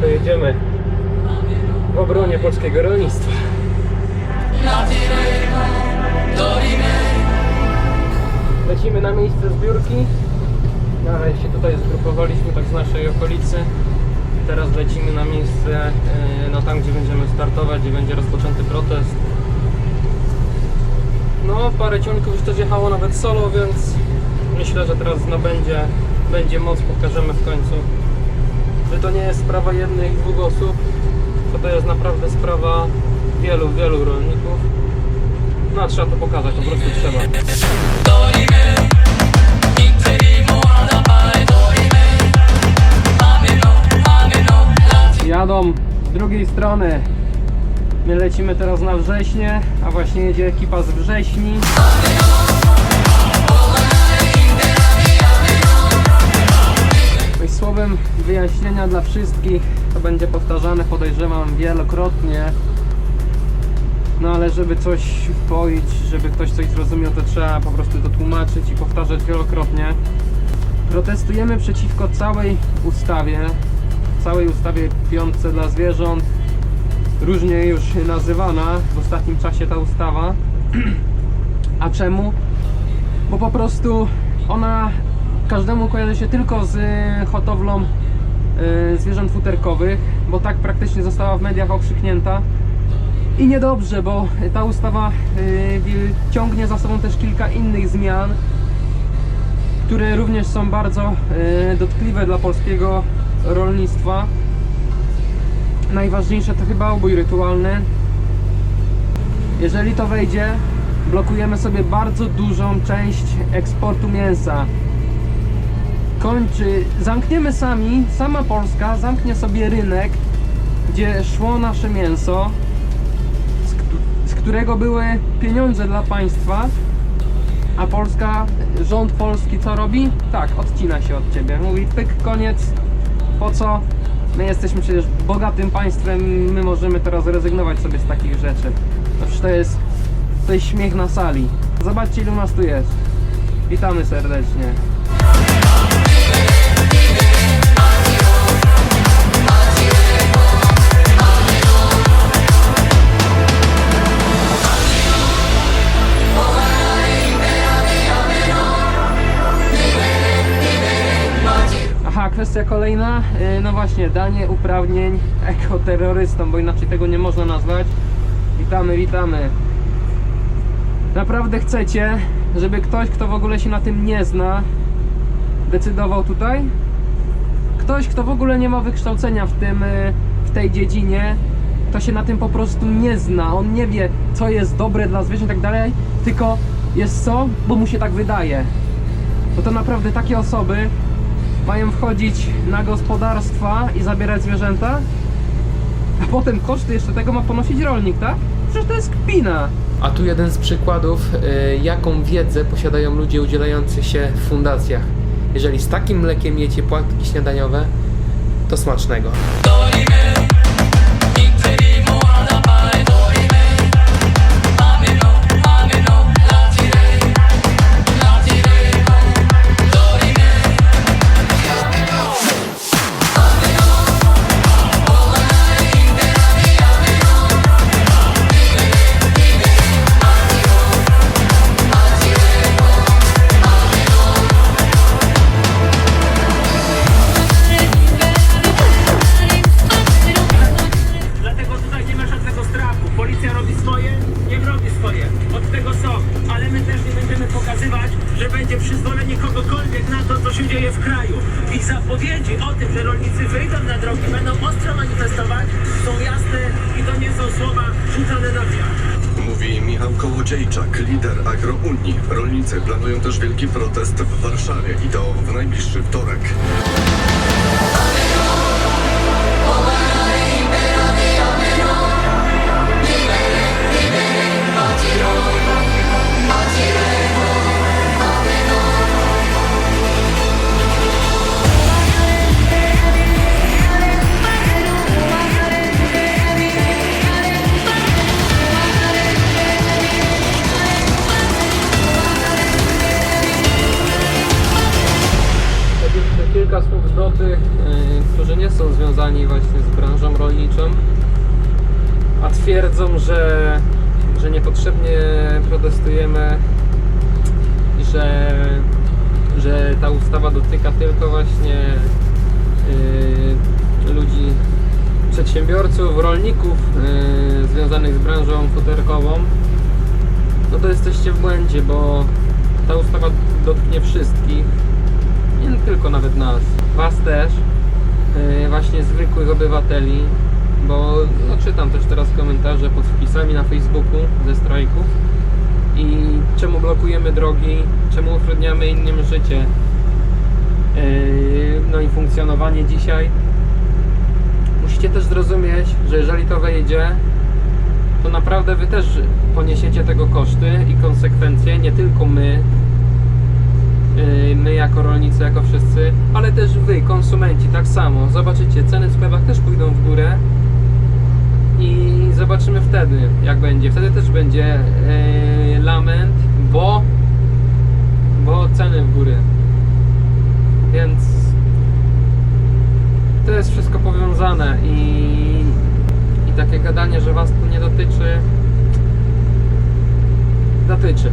To jedziemy w obronie polskiego rolnictwa. Lecimy na miejsce zbiórki. Ale się tutaj zgrupowaliśmy tak z naszej okolicy. Teraz lecimy na miejsce, yy, no tam gdzie będziemy startować, gdzie będzie rozpoczęty protest. No, parę ciągników już też jechało nawet solo, więc myślę, że teraz no, będzie, moc, pokażemy w końcu. Że to nie jest sprawa jednych, dwóch osób, to to jest naprawdę sprawa wielu, wielu rolników. No, trzeba to pokazać, po prostu trzeba. Jadą z drugiej strony. My lecimy teraz na wrześnie, a właśnie jedzie ekipa z wrześni. Słowem wyjaśnienia dla wszystkich, to będzie powtarzane podejrzewam wielokrotnie. No ale żeby coś wpoić, żeby ktoś coś zrozumiał, to trzeba po prostu to tłumaczyć i powtarzać wielokrotnie. Protestujemy przeciwko całej ustawie, całej ustawie piątce dla zwierząt, różnie już nazywana w ostatnim czasie ta ustawa. A czemu? Bo po prostu ona każdemu kojarzy się tylko z y, hodowlą y, zwierząt futerkowych, bo tak praktycznie została w mediach okrzyknięta. I niedobrze, bo ta ustawa y, ciągnie za sobą też kilka innych zmian, które również są bardzo dotkliwe dla polskiego rolnictwa. Najważniejsze to chyba ubój rytualny. Jeżeli to wejdzie, blokujemy sobie bardzo dużą część eksportu mięsa. Kończy, zamkniemy sami, sama Polska zamknie sobie rynek, gdzie szło nasze mięso, z, z którego były pieniądze dla państwa, a Polska, rząd polski co robi? Tak, odcina się od ciebie. Mówi pyk, koniec, po co? My jesteśmy przecież bogatym państwem, my możemy teraz rezygnować sobie z takich rzeczy. Przecież to jest, to jest śmiech na sali. Zobaczcie ilu nas tu jest. Witamy serdecznie. Kwestia kolejna, yy, no właśnie, danie uprawnień ekoterrorystom, bo inaczej tego nie można nazwać. Witamy, witamy. Naprawdę chcecie, żeby ktoś, kto w ogóle się na tym nie zna, decydował tutaj? Ktoś, kto w ogóle nie ma wykształcenia w tym, yy, w tej dziedzinie, to się na tym po prostu nie zna. On nie wie, co jest dobre dla zwierząt i tak dalej, tylko jest co, bo mu się tak wydaje. Bo to naprawdę takie osoby mają wchodzić na gospodarstwa i zabierać zwierzęta, a potem koszty jeszcze tego ma ponosić rolnik, tak? Przecież to jest kpina. A tu jeden z przykładów, y, jaką wiedzę posiadają ludzie udzielający się w fundacjach. Jeżeli z takim mlekiem jecie płatki śniadaniowe, to smacznego. Przyzwolenie kogokolwiek na to, co się dzieje w kraju. I zapowiedzi o tym, że rolnicy wyjdą na drogi, będą ostro manifestować, są jasne i to nie są słowa rzucane na wiatr. Mówi Michał Kołodziejczak, lider Agrounii. Rolnicy planują też wielki protest w Warszawie i to w najbliższy wtorek. Kilka słów do tych, y, którzy nie są związani właśnie z branżą rolniczą, a twierdzą, że, że niepotrzebnie protestujemy i że, że ta ustawa dotyka tylko właśnie y, ludzi, przedsiębiorców, rolników y, związanych z branżą futerkową, no to jesteście w błędzie, bo ta ustawa dotknie wszystkich, nie tylko nawet nas, was też, yy, właśnie zwykłych obywateli, bo no, czytam też teraz komentarze pod wpisami na Facebooku ze strajków i czemu blokujemy drogi, czemu utrudniamy innym życie, yy, no i funkcjonowanie dzisiaj. Musicie też zrozumieć, że jeżeli to wejdzie, to naprawdę wy też poniesiecie tego koszty i konsekwencje, nie tylko my, my jako rolnicy, jako wszyscy, ale też wy, konsumenci, tak samo. Zobaczycie, ceny w sklepach też pójdą w górę i zobaczymy wtedy, jak będzie. Wtedy też będzie yy, lament, bo, bo ceny w górę. Więc to jest wszystko powiązane i, i takie gadanie, że was to nie dotyczy, dotyczy.